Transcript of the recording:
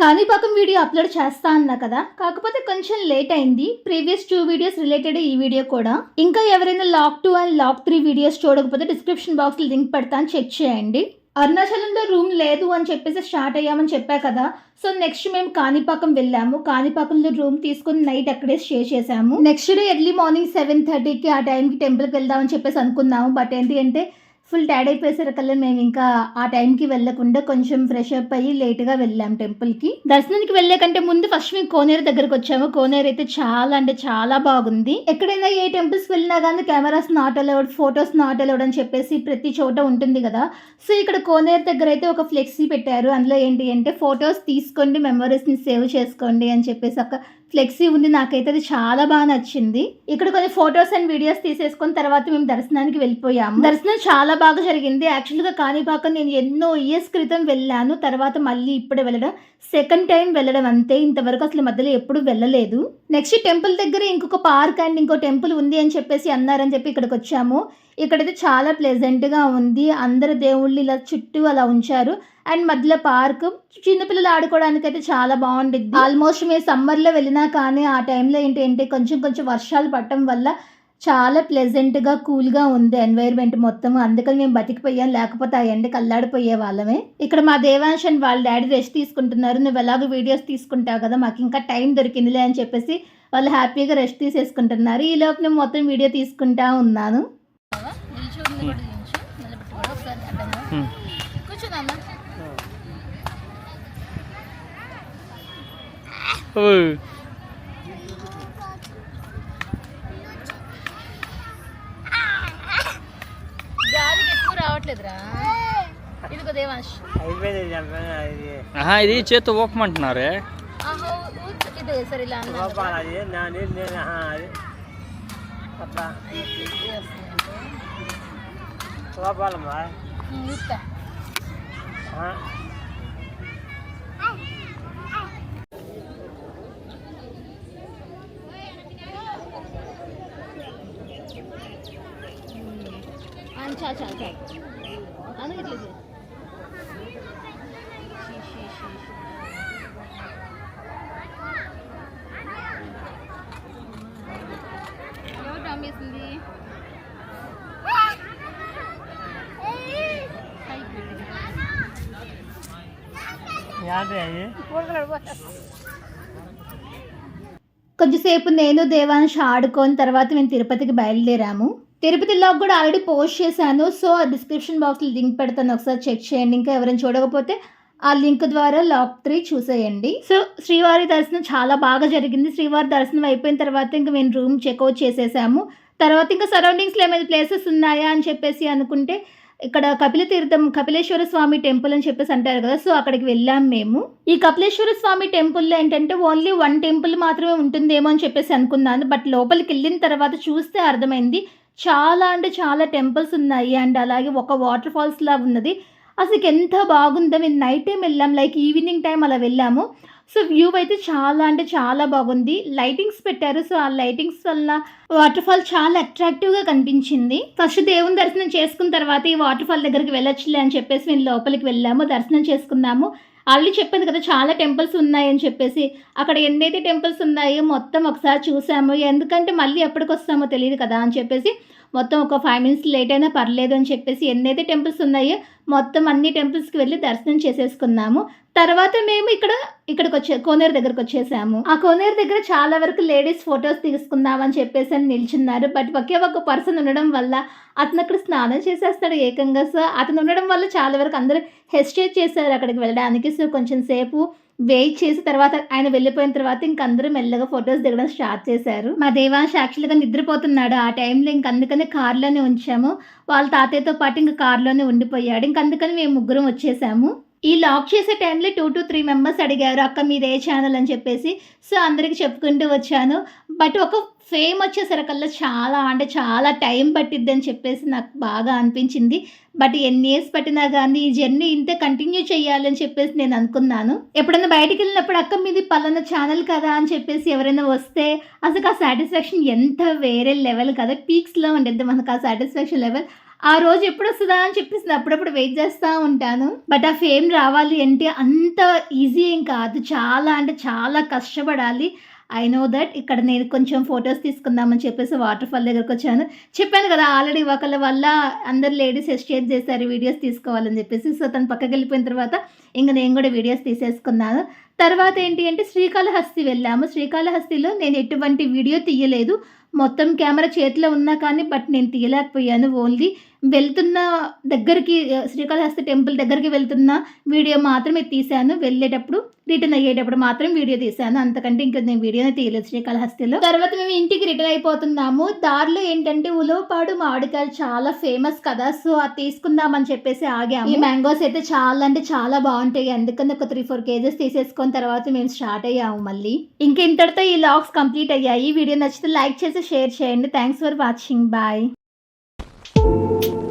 Kanipakam video upload చేస్తా అన్నా కదా. కాకపోతే కొంచెం లేట్ అయింది. ప్రీవియస్ టూ వీడియోస్ రిలేటెడ్ ఈ వీడియో కూడా. ఇంకా ఎవరైనా vlog two and vlog three videos చూడకపోతే డిస్క్రిప్షన్ బాక్స్ లింక్ పెడతాను చెక్ చేయండి. అరుణాచలంలో రూమ్ లేదు అని చెప్పేసి స్టార్ట్ అయ్యామని చెప్పా కదా. సో నెక్స్ట్ మేము కాణిపాకం వెళ్ళాము. కాణిపాకంలో రూమ్ తీసుకుని నైట్ అక్కడే స్టే చేసాము next day early morning seven థర్టీకి ఆ టైంకి టెంపుల్కి వెళ్దామని చెప్పేసి అనుకున్నాము. బట్ ఏంటి అంటే ఫుల్ టైడ్ అయిపోయేసరికల్లా మేము ఇంకా ఆ టైంకి వెళ్ళకుండా కొంచెం ఫ్రెష్ అప్ అయ్యి లేట్గా వెళ్ళాం టెంపుల్కి దర్శనానికి వెళ్ళే కంటే ముందు ఫస్ట్ మేము కోనేరు దగ్గరకు వచ్చాము. కోనేరు అయితే చాలా అంటే చాలా బాగుంది. ఎక్కడైనా ఏ టెంపుల్స్ వెళ్ళినా కానీ cameras not allowed photos not allowed అని చెప్పేసి ప్రతి చోట ఉంటుంది కదా. సో ఇక్కడ కోనేరు దగ్గర అయితే ఒక ఫ్లెక్సీ పెట్టారు. అందులో ఏంటి అంటే ఫొటోస్ తీసుకోండి మెమరీస్ని సేవ్ చేసుకోండి అని చెప్పేసి ఒక ఫ్లెక్సీ ఉంది. నాకైతే అది చాలా బాగా నచ్చింది. ఇక్కడ కొన్ని ఫొటోస్ అండ్ వీడియోస్ తీసేసుకున్న తర్వాత మేము దర్శనానికి వెళ్ళిపోయాము. దర్శనం చాలా బాగా జరిగింది. యాక్చువల్గా కాణిపాకం నేను ఎన్నో ఇయర్స్ క్రితం వెళ్ళాను. తర్వాత మళ్ళీ ఇప్పుడు వెళ్ళడం. సెకండ్ టైం వెళ్ళడం అంతే. ఇంతవరకు అసలు మధ్యలో ఎప్పుడు వెళ్ళలేదు. నెక్స్ట్ టెంపుల్ దగ్గర ఇంకొక పార్క్ అండ్ ఇంకో టెంపుల్ ఉంది అని చెప్పేసి అన్నారని చెప్పి ఇక్కడికి వచ్చాము. ఇక్కడైతే చాలా ప్లెజెంట్గా ఉంది. అందరు దేవుళ్ళు ఇలా చుట్టూ అలా ఉంచారు. అండ్ మధ్యలో పార్క్ చిన్నపిల్లలు ఆడుకోవడానికి అయితే చాలా బాగుంటుంది ఆల్మోస్ట్ మేము సమ్మర్లో వెళ్ళినా కానీ ఆ టైంలో ఏంటి అంటే కొంచెం కొంచెం వర్షాలు పడటం వల్ల చాలా ప్లెజెంట్గా కూల్గా ఉంది ఎన్వైర్న్మెంట్ మొత్తం. అందుకని మేము బతికిపోయాం. లేకపోతే ఆ ఎండకి అల్లాడిపోయే వాళ్ళమే. ఇక్కడ మా దేవాంశ్ అండ్ వాళ్ళ డాడీ రెస్ట్ తీసుకుంటున్నారు. నువ్వు ఎలాగో వీడియోస్ తీసుకుంటావు కదా మాకు ఇంకా టైం దొరికిందిలే అని చెప్పేసి వాళ్ళు హ్యాపీగా రెస్ట్ తీసేసుకుంటున్నారు. ఈ లోపు నేను మొత్తం వీడియో తీసుకుంటా ఉన్నాను. నిల్చోని ఎక్కువ రావట్లేదురా ఇదిగో దేవాంశ్ అయిపోయింది చెప్పండి అది ఆహా ఇది చేత్తో ఊకమంటున్నారే ఆహా ఊ- ఇది సరే ఇలా అన్నాను లోపాలు అది కొంచెంసేపు నేను దేవాంశ్ ఆడుకొని తర్వాత మేము తిరుపతికి బయలుదేరాము. తిరుపతిలో కూడా ఆల్రెడీ పోస్ట్ చేశాను. సో ఆ డిస్క్రిప్షన్ బాక్స్లో లింక్ పెడతాను. ఒకసారి చెక్ చేయండి. ఇంకా ఎవరైనా చూడకపోతే ఆ లింక్ ద్వారా లాక్ త్రీ చూసేయండి. సో శ్రీవారి దర్శనం చాలా బాగా జరిగింది. శ్రీవారి దర్శనం అయిపోయిన తర్వాత ఇంకా మేము రూమ్ చెక్అవుట్ చేసేసాము. తర్వాత ఇంకా సరౌండింగ్స్లో ఏమైనా ప్లేసెస్ ఉన్నాయా అని చెప్పేసి అనుకుంటే ఇక్కడ కపిల తీర్థం కపిలేశ్వర స్వామి టెంపుల్ అని చెప్పేసి అంటారు కదా సో అక్కడికి వెళ్ళాం మేము. ఈ కపిలేశ్వర స్వామి టెంపుల్లో ఏంటంటే ఓన్లీ వన్ టెంపుల్ మాత్రమే ఉంటుందేమో అని చెప్పేసి అనుకున్నాను బట్ లోపలికి వెళ్ళిన తర్వాత చూస్తే అర్థమైంది చాలా అంటే చాలా టెంపుల్స్ ఉన్నాయి. అండ్ అలాగే ఒక వాటర్ ఫాల్స్ లాగా ఉన్నది. అసలు ఎంత బాగుందో మేము నైట్ టైం వెళ్ళాం. లైక్ ఈవినింగ్ టైం అలా వెళ్ళాము. సో వ్యూ అయితే చాలా అంటే చాలా బాగుంది. లైటింగ్స్ పెట్టారు. సో ఆ లైటింగ్స్ వల్ల వాటర్ ఫాల్ చాలా అట్రాక్టివ్గా కనిపించింది. ఫస్ట్ దేవుని దర్శనం చేసుకున్న తర్వాత ఈ వాటర్ ఫాల్ దగ్గరికి వెళ్ళొచ్చులే అని చెప్పేసి మేము లోపలికి వెళ్ళాము. దర్శనం చేసుకున్నాము. ఆల్రెడీ చెప్పాను కదా చాలా టెంపుల్స్ ఉన్నాయని చెప్పేసి. అక్కడ ఎన్నైతే టెంపుల్స్ ఉన్నాయో మొత్తం ఒకసారి చూసాము. ఎందుకంటే మళ్ళీ ఎప్పటికి వస్తామో తెలియదు కదా అని చెప్పేసి మొత్తం ఒక ఫైవ్ మినిట్స్ లేట్ అయినా పర్లేదు అని చెప్పేసి ఎన్నైతే టెంపుల్స్ ఉన్నాయో మొత్తం అన్ని టెంపుల్స్కి వెళ్ళి దర్శనం చేసేసుకున్నాము. తర్వాత మేము ఇక్కడ ఇక్కడికి వచ్చే కోనేరు దగ్గరకు వచ్చేసాము. ఆ కోనేరు దగ్గర చాలా వరకు లేడీస్ ఫొటోస్ తీసుకుందాం అని చెప్పేసి అని నిల్చున్నారు. బట్ ఒకే ఒక పర్సన్ ఉండడం వల్ల అతను అక్కడ స్నానం చేసేస్తాడు ఏకంగా. సో అతను ఉండడం వల్ల చాలా వరకు అందరూ హెస్టేట్ చేశారు అక్కడికి వెళ్ళడానికి. సో కొంచెం సేపు వెయిట్ చేసి తర్వాత ఆయన వెళ్ళిపోయిన తర్వాత ఇంక అందరూ మెల్లగా ఫొటోస్ దిగడం స్టార్ట్ చేశారు. మా దేవాంశ్ యాక్చువల్గా నిద్రపోతున్నాడు. ఆ టైంలో ఇంక అందుకని కార్లోనే ఉంచాము. వాళ్ళ తాతయ్యతో పాటు ఇంకా కార్లోనే ఉండిపోయాడు. ఇంక అందుకని మేము ముగ్గురం వచ్చేసాము. ఈ లాక్ చేసే టైంలో టూ టు త్రీ మెంబర్స్ అడిగారు అక్క మీద ఏ ఛానల్ అని చెప్పేసి. సో అందరికి చెప్పుకుంటూ వచ్చాను. బట్ ఒక ఫేమ్ వచ్చేసరికల్లా చాలా అంటే చాలా టైం పట్టిద్ది అని చెప్పేసి నాకు బాగా అనిపించింది. బట్ ఎన్ని ఇయర్స్ పట్టినా కానీ ఈ జర్నీ ఇంతే కంటిన్యూ చేయాలని చెప్పేసి నేను అనుకున్నాను. ఎప్పుడైనా బయటికి వెళ్ళినప్పుడు అక్క మీది పలానా ఛానల్ కదా? అని చెప్పేసి ఎవరైనా వస్తే అసలు ఆ సాటిస్ఫాక్షన్ ఎంత వేరే లెవెల్ కదా. పీక్స్లో ఉండేది మనకు ఆ సాటిస్ఫాక్షన్ లెవెల్ ఆ రోజు ఎప్పుడు వస్తుందా అని చెప్పేసి అప్పుడప్పుడు వెయిట్ చేస్తూ ఉంటాను. బట్ ఆ ఫేమ్ రావాలి అంటే అంత ఈజీ ఏం కాదు. చాలా అంటే చాలా కష్టపడాలి. ఐ నో దట్ ఇక్కడ నేను కొంచెం ఫొటోస్ తీసుకుందామని చెప్పేసి వాటర్ ఫాల్ దగ్గరకు వచ్చాను. చెప్పాను కదా ఆల్రెడీ ఒకళ్ళ వల్ల అందరు లేడీస్ ఎస్టేట్ చేశారు వీడియోస్ తీసుకోవాలని చెప్పేసి. సో తను పక్కకి వెళ్ళిపోయిన తర్వాత ఇంకా నేను కూడా వీడియోస్ తీసేసుకున్నాను. తర్వాత ఏంటి అంటే శ్రీకాళహస్తి వెళ్ళాము. శ్రీకాళహస్తిలో నేను ఎటువంటి వీడియో తీయలేదు. మొత్తం కెమెరా చేతిలో ఉన్నా కానీ బట్ నేను తీయలేకపోయాను. ఓన్లీ వెళ్తున్న దగ్గరికి శ్రీకాళహస్తి టెంపుల్ దగ్గరికి వెళ్తున్న వీడియో మాత్రమే తీశాను. వెళ్ళేటప్పుడు రిటర్న్ అయ్యేటప్పుడు మాత్రం వీడియో తీశాను. అంతకంటే ఇంకా నేను వీడియోనే తీయలేదు శ్రీకాళహస్తిలో. తర్వాత మేము ఇంటికి రిటర్న్ అయిపోతున్నాము. దారిలో ఏంటంటే ఉలవపాడు మామిడికాయలు చాలా ఫేమస్ కదా. సో అది తీసుకుందామని చెప్పేసి ఆగాము. ఈ మ్యాంగోస్ అయితే చాలా అంటే చాలా బాగుంటాయి. అందుకని ఒక త్రీ ఫోర్ కేజెస్ తీసేసుకున్న తర్వాత మేము స్టార్ట్ అయ్యాము మళ్ళీ. ఇంక ఇంతటితో ఈ లాగ్స్ కంప్లీట్ అయ్యాయి. వీడియో నచ్చితే లైక్ చేసి షేర్ చేయండి. Thanks for watching bye Thank you.